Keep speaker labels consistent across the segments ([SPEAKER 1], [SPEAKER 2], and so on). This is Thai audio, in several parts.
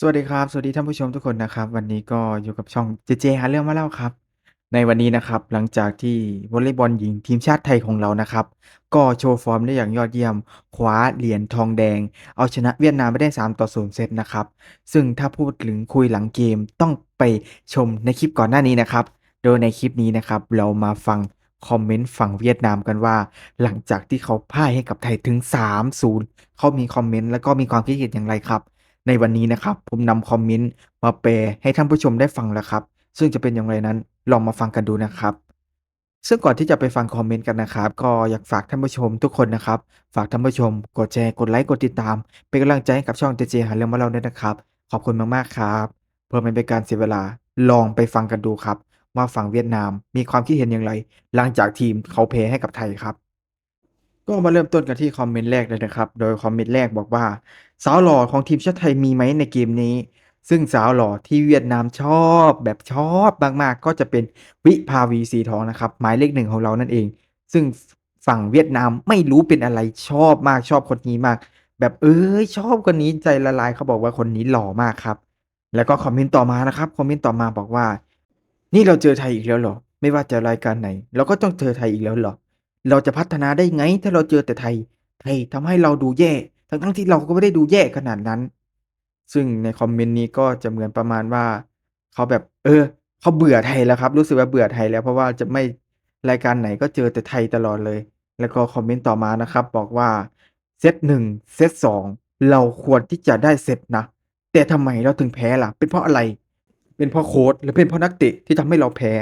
[SPEAKER 1] สวัสดีครับ สวัสดีท่านผู้ชมทุกคนนะครับ วันนี้ก็อยู่กับช่องเจเจหาเรื่องมาเล่าครับ ในวันนี้นะครับหลังจากที่วอลเลย์บอลหญิงทีมชาติไทยของเรานะครับ ก็โชว์ฟอร์มได้อย่างยอดเยี่ยมคว้าเหรียญทองแดง เอาชนะเวียดนามไปได้ 3 ต่อ 0 เซตนะครับ ซึ่งถ้าพูดถึงคุยหลังเกมต้องไปชมในคลิปก่อนหน้านี้นะครับ โดยในคลิปนี้นะครับเรามาฟังคอมเมนต์ฝั่งเวียดนามกันว่า หลังจากที่เขาพ่ายให้กับไทยถึง 3-0เขามีคอมเมนต์แล้วก็มีความคิดเห็นอย่างไรครับ ในวันนี้นะครับ ผมนำคอมเมนต์มาแปลให้ท่านผู้ชมได้ฟังแล้วครับ ซึ่งจะเป็นอย่างไรนั้นลองมาฟังกันดูนะครับ ซึ่งก่อนที่จะไปฟังคอมเมนต์กันนะครับ ก็อยากฝากท่านผู้ชมทุกคนนะครับ ฝากท่านผู้ชม กดแชร์กดไลค์กดติดตาม เป็นกำลังใจให้กับช่องเจเจหาเรื่องมาเล่าด้วยนะครับ ขอบคุณมากๆครับเพื่อไม่เป็นการเสียเวลาลองไปฟังกันดูครับ ว่าฝั่งเวียดนามมีความคิดเห็นอย่างไร หลังจากทีมเขาแพ้ให้กับไทยครับ ก็มาเริ่มต้นกันที่คอมเมนต์แรกเลยนะครับ โดยคอมเมนต์แรกบอกว่า สาวหล่อของทีมชาติไทยมีไหมในเกมนี้ ซึ่งสาวหล่อที่เวียดนามชอบแบบชอบมากๆ ก็จะเป็นวิภาวีสีทองนะครับ หมายเลขหนึ่งของเรานั่นเอง ซึ่งฝั่งเวียดนามไม่รู้เป็นอะไรชอบมากชอบคนนี้มาก แบบเอ้ยชอบคนนี้ใจละลายเขาบอกว่าคนนี้หล่อมากครับ แล้วก็คอมเมนต์ต่อมานะครับคอมเมนต์ต่อมาบอกว่า นี่เราเจอไทยอีกแล้วเหรอ ไม่ว่าจะรายการไหน เราก็ต้องเจอไทยอีกแล้วเหรอ เราจะพัฒนาได้ไง ถ้าเราเจอแต่ไทย ไทยทำให้เราดูแย่ ทั้งๆที่เราก็ไม่ได้ดูแย่ขนาดนั้น ซึ่งในคอมเมนต์นี้ก็จะเหมือนประมาณว่าเขาแบบ เออเขาเบื่อไทยแล้วครับ รู้สึกว่าเบื่อไทยแล้วเพราะว่าจะไม่รายการไหนก็เจอแต่ไทยตลอดเลย แล้วก็คอมเมนต์ต่อมานะครับ บอกว่าเซต1เซต2เราควรที่จะได้เซตนะ แต่ทำไมเราถึงแพ้ล่ะ เป็นเพราะอะไร เป็นเพราะโค้ชหรือเป็นเพราะนักเตะที่ทำให้เราแพ้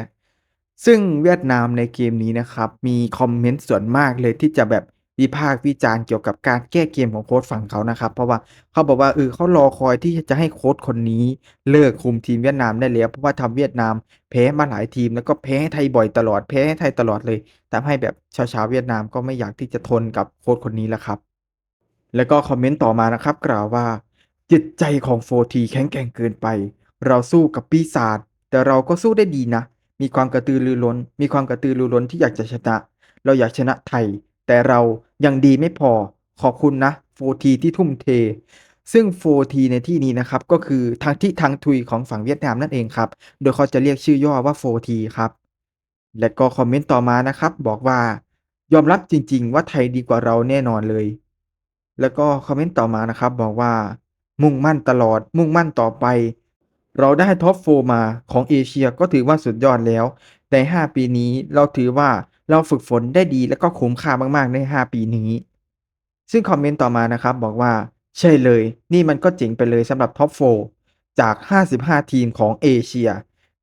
[SPEAKER 1] ซึ่งเวียดนามในเกมนี้นะครับ มีคอมเมนต์ส่วนมากเลยที่จะแบบวิพากษ์วิจารณ์เกี่ยวกับการแก้เกมของโค้ชฝั่งเขานะครับ เพราะว่าเขาบอกว่าเออเขารอคอยที่จะให้โค้ชคนนี้เลิกคุมทีมเวียดนามได้แล้วเพราะว่าทำเวียดนามแพ้มาหลายทีมแล้วก็แพ้ให้ไทยบ่อยตลอดแพ้ให้ไทยตลอดเลยทำให้แบบชาวชาวเวียดนามก็ไม่อยากที่จะทนกับโค้ชคนนี้แล้วครับ แล้วก็คอมเมนต์ต่อมานะครับกล่าวว่า จิตใจของโฟทีแข็งแกร่งเกินไป เราสู้กับปีศาจแต่เราก็สู้ได้ดีนะ มีความกระตือรือร้น มีความกระตือรือร้นที่อยากจะชนะ เราอยากชนะไทย แต่เรายังดีไม่พอ ขอบคุณนะโฟทีที่ทุ่มเท ซึ่งโฟทีในที่นี้นะครับ ก็คือทางที่ทางทุยของฝั่งเวียดนามนั่นเองครับ โดยเขาจะเรียกชื่อย่อว่าโฟทีครับ และก็คอมเมนต์ต่อมานะครับ บอกว่ายอมรับจริง ๆ ว่าไทยดีกว่าเราแน่นอนเลย แล้วก็คอมเมนต์ต่อมานะครับ บอกว่า มุ่งมั่นตลอด มุ่งมั่นต่อไป เราได้ท็อปโฟมาของเอเชียก็ถือว่าสุดยอดแล้ว ใน 5 ปีนี้เราถือว่าเราฝึกฝนได้ดีและก็คุ้มค่ามากๆใน 5 ปีนี้ ซึ่งคอมเมนต์ต่อมานะครับบอกว่า ใช่เลย นี่มันก็เจ๋งไปเลยสำหรับท็อปโฟจาก 55 ทีมของเอเชีย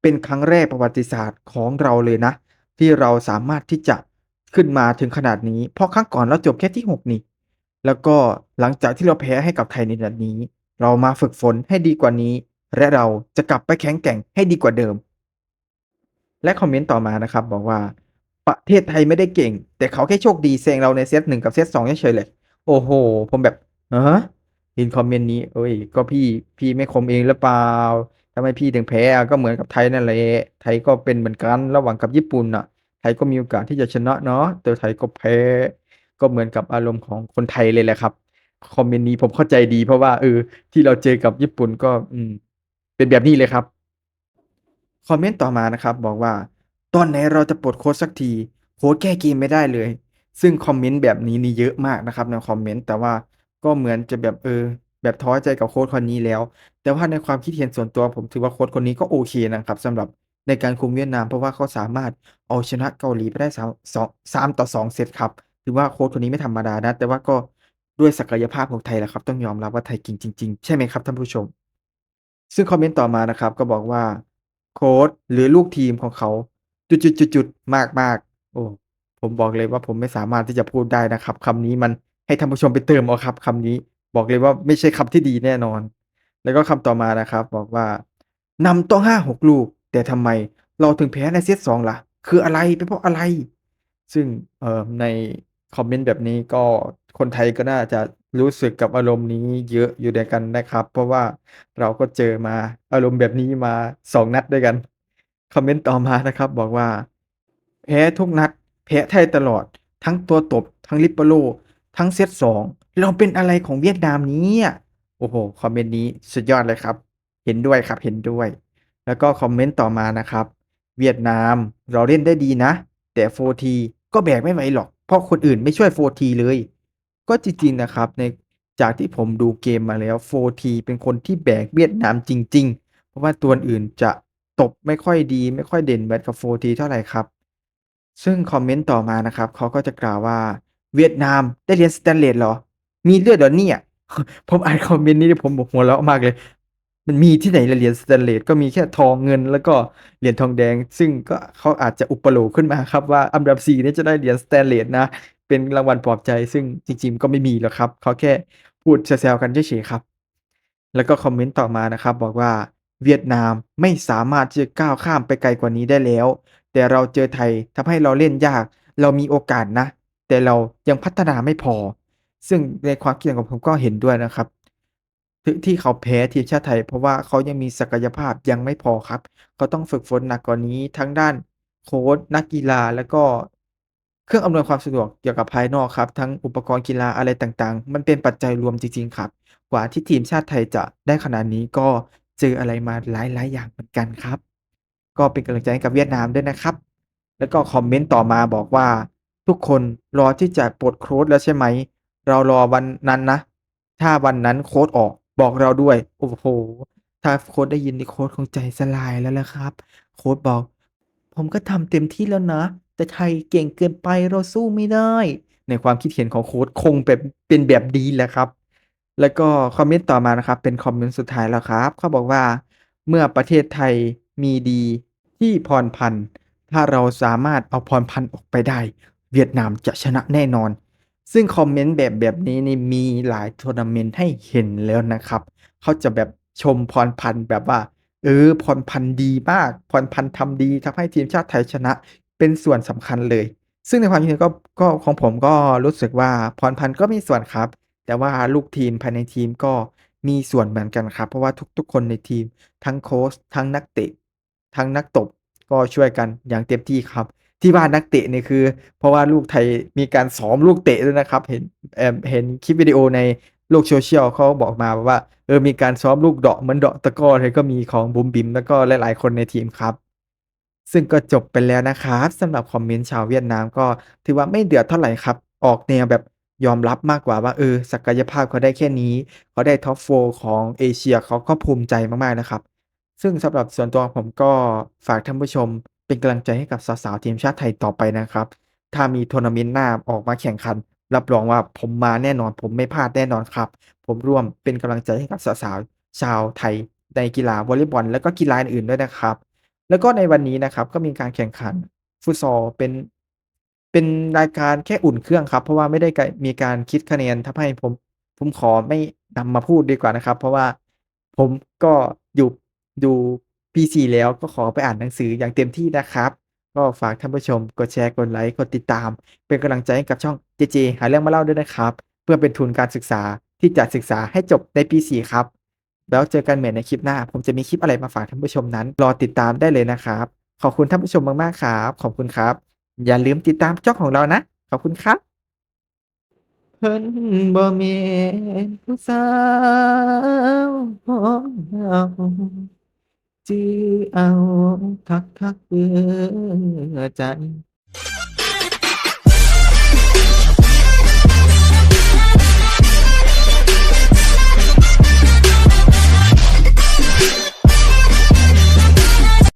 [SPEAKER 1] เป็นครั้งแรกประวัติศาสตร์ของเราเลยนะ ที่เราสามารถที่จะขึ้นมาถึงขนาดนี้ เพราะครั้งก่อนเราจบแค่ที่ 6 นี่ แล้วก็หลังจากที่เราแพ้ให้กับไทยในนัดนี้ เรามาฝึกฝนให้ดีกว่านี้ และเราจะกลับไปแข็งแกร่งให้ดีกว่าเดิม และคอมเมนต์ต่อมานะครับ บอกว่า ประเทศไทยไม่ได้เก่ง แต่เขาแค่โชคดีแซงเราในเซต1กับเซต2เฉยๆเลย โอ้โฮผมแบบฮะเห็นคอมเมนต์นี้เฮ้ย ก็พี่พี่ไม่คมเองหรือเปล่าทำไมพี่ถึงแพ้ก็เหมือนกับไทยนั่นแหละไทยก็เป็นเหมือนกันระหว่างกับญี่ปุ่นน่ะ ไทยก็มีโอกาสที่จะชนะเนาะแต่ไทยก็แพ้ ก็เหมือนกับอารมณ์ของคนไทยเลยแหละครับคอมเมนต์นี้ผมเข้าใจดีเพราะว่าเออที่เราเจอกับญี่ปุ่นก็อืม เป็นแบบนี้เลยครับ คอมเมนต์ต่อมานะครับ บอกว่า ตอนไหนเราจะปลดโค้ชสักทีโค้ชแก้เกมไม่ได้เลย ซึ่งคอมเมนต์แบบนี้นี่เยอะมากนะครับในคอมเมนต์แต่ว่าก็เหมือนจะแบบเออ แบบท้อใจกับโค้ชคนนี้แล้ว แต่ว่าในความคิดเห็นส่วนตัวผมถือว่าโค้ชคนนี้ก็โอเคนะครับสำหรับในการคุมเวียดนามเพราะว่าเขาสามารถเอาชนะเกาหลีไปได้3 2 3ต่อ2เซตครับถือว่าโค้ชคนนี้ไม่ธรรมดานะ แต่ว่าก็ด้วยศักยภาพของไทยแหละครับ ต้องยอมรับว่าไทยเก่งจริง ๆ ใช่ไหมครับท่านผู้ชม ซึ่งคอมเมนต์ต่อมานะครับก็บอกว่าโค้ชหรือลูกทีมของเขา จุดๆๆๆมากๆโอ้ผมบอกเลยว่าผมไม่สามารถที่จะพูดได้นะครับคำนี้มันให้ท่านผู้ชมไปเติมเอาครับคำนี้บอกเลยว่าไม่ใช่คำที่ดีแน่นอน แล้วก็คำต่อมานะครับบอกว่านำต้อง5-6ลูก แต่ทำไมเราถึงแพ้ในเซต2ล่ะ คืออะไรเป็นเพราะอะไร ซึ่งเอ่อในคอมเมนต์แบบนี้ก็คนไทยก็น่าจะ รู้สึกกับอารมณ์นี้เยอะอยู่ด้วยกันนะครับ เพราะว่าเราก็เจอมาอารมณ์แบบนี้มา 2 นัดด้วยกัน คอมเมนต์ต่อมานะครับ บอกว่า แพ้ทุกนัด แพ้ไทยตลอด ทั้งตัวตบ ทั้ง Libero ทั้งเซต2เราเป็นอะไรของเวียดนามเนี่ยโอ้โฮคอมเมนต์นี้สุดยอดเลยครับ เห็นด้วยครับเห็นด้วย แล้วก็คอมเมนต์ต่อมานะครับ"เวียดนามเราเล่นได้ดีนะ แต่ 4T ก็แบกไม่ไหวหรอก เพราะคนอื่นไม่ช่วย 4T เลย" ก็จริงๆนะครับในจากที่ผมดูเกมมาแล้ว 4T เป็นคนที่แบกเวียดนามจริง ๆ เพราะว่าตัวอื่นจะตบไม่ค่อยดี ไม่ค่อยเด่นเหมือนกับ 4T เท่าไหร่ครับ ซึ่งคอมเมนต์ต่อมานะครับเขาก็จะกล่าวว่า"เวียดนามได้เหรียญสเตนเลสเหรอ?มีด้วยเหรอเนี่ย?"ผมอ่านคอมเมนต์นี้ผมแบบหัวเราะมากเลย มันมีที่ไหนเหรียญสเตนเลสก็มีแค่ทองเงิน แล้วก็เหรียญทองแดง ซึ่งก็เขาอาจจะอุปโลกขึ้นมาครับว่าอันดับ4เนี่จะได้เหรียญสเตนเลสนะ เป็นรางวัลปลอบใจ ซึ่งจริงๆก็ไม่มีหรอกครับ เขาแค่พูดแซวๆกันเฉยๆครับ แล้วก็คอมเมนต์ต่อมานะครับ บอกว่า"เวียดนามไม่สามารถจะก้าวข้ามไปไกลกว่านี้ได้แล้ว แต่เราเจอไทยทำให้เราเล่นยาก เรามีโอกาสนะ แต่เรายังพัฒนาไม่พอ"ซึ่งในความคิดเห็นของผมก็เห็นด้วยนะครับที่เขาแพ้ทีมชาติไทย เพราะว่าเขายังมีศักยภาพยังไม่พอครับ เขาต้องฝึกฝนหนักกว่านี้ทั้งด้านโค้ชนักกีฬาแล้วก็ เครื่องอำนวยความสะดวกเกี่ยวกับภายนอกครับ ทั้งอุปกรณ์กีฬาอะไรต่างๆ มันเป็นปัจจัยรวมจริงๆครับ กว่าที่ทีมชาติไทยจะได้ขนาดนี้ก็เจออะไรมาหลายๆอย่างเหมือนกันครับ ก็เป็นกำลังใจให้กับเวียดนามด้วยนะครับ แล้วก็คอมเมนต์ต่อมาบอกว่า"ทุกคนรอที่จะปลดโค้ชแล้วใช่ไหม?เรารอวันนั้นนะ ถ้าวันนั้นโค้ชออกบอกเราด้วย"โอ้โฮถ้าโค้ชได้ยินนี่โค้ชคงใจสลายแล้วแหละครับ โค้ชบอก"ผมก็ทำเต็มที่แล้วนะ แต่ไทยเก่งเกินไปเราสู้ไม่ได้"ในความคิดเห็นของโค้ชคงแบบเป็นแบบนี้แหละครับ แล้วก็คอมเมนต์ต่อมานะครับ เป็นคอมเมนต์สุดท้ายแล้วครับ เขาบอกว่า"เมื่อประเทศไทยมีดีที่พรพันธ์ถ้าเราสามารถเอาพรพันธ์ออกไปได้ เวียดนามจะชนะแน่นอน"ซึ่งคอมเมนต์แบบแบบนี้นี่มีหลายทัวร์นาเมนต์ให้เห็นแล้วนะครับ เขาจะแบบชมพรพันธ์แบบว่า"เออพรพันธ์ดีมาก พรพันธ์ทำดีทำให้ทีมชาติไทยชนะ" เป็นส่วนสำคัญเลย ซึ่งในความคิดก็ก็ของผมก็รู้สึกว่าพรพันธ์ก็มีส่วนครับ แต่ว่าลูกทีมภายในทีมก็มีส่วนเหมือนกันครับ เพราะว่าทุกๆ คนในทีมทั้งโค้ชทั้งนักเตะ ทั้งนักตบก็ช่วยกันอย่างเต็มที่ครับ ที่ว่านักเตะนี่คือ เพราะว่าลูกไทยมีการซ้อมลูกเตะด้วยนะครับ เห็นแอบเห็นคลิปวิดีโอในโลก social เขาบอกมาว่าเออมีการซ้อมลูกเดาะเหมือนเดาะตะก้อเลยก็มีของบุมบิมแล้วก็หลายๆ คนในทีมครับ ซึ่งก็จบไปแล้วนะครับสำหรับคอมเมนต์ชาวเวียดนามก็ถือว่าไม่เดือดเท่าไหร่ครับ ออกแนวแบบยอมรับมากกว่าว่าเออศักยภาพเขาได้แค่นี้ เขาได้ Top 4ของเอเชียเขาก็ภูมิใจมากๆนะครับ ซึ่งสำหรับส่วนตัวผมก็ฝากท่านผู้ชม เป็นกำลังใจให้กับสาวๆทีมชาติไทยต่อไปนะครับ ถ้ามีทัวร์นาเมนต์หน้าออกมาแข่งขัน รับรองว่าผมมาแน่นอน ผมไม่พลาดแน่นอนครับ ผมร่วมเป็นกำลังใจให้กับสาวๆชาวไทยในกีฬาวอลเลย์บอลแล้วก็กีฬาอื่นๆด้วยนะครับ แล้วก็ในวันนี้นะครับก็มีการแข่งขันฟุตซอลเป็นเป็นรายการแค่อุ่นเครื่องครับ เพราะว่าไม่ได้มีการคิดคะแนนทำให้ผมผมขอไม่นำมาพูดดีกว่านะครับ เพราะว่าผมก็อยู่อยู่ปี4แล้วก็ขอไปอ่านหนังสืออย่างเต็มที่นะครับ ก็ฝากท่านผู้ชมกดแชร์กดไลก์กดติดตาม เป็นกำลังใจให้กับช่องเจเจหาเรื่องมาเล่าด้วยนะครับ เพื่อเป็นทุนการศึกษาที่จะศึกษาให้จบในปี4ครับ แล้วเจอกันใหม่ในคลิปหน้า ผมจะมีคลิปอะไรมาฝากท่านผู้ชมนั้น รอติดตามได้เลยนะครับ ขอบคุณท่านผู้ชมมากๆครับ ขอบคุณครับ อย่าลืมติดตามช่องของเรานะ ขอบคุณครับ เพิ่นบ่แม่นผู้สาวของเราจื้อเอาคักๆเด้อใจ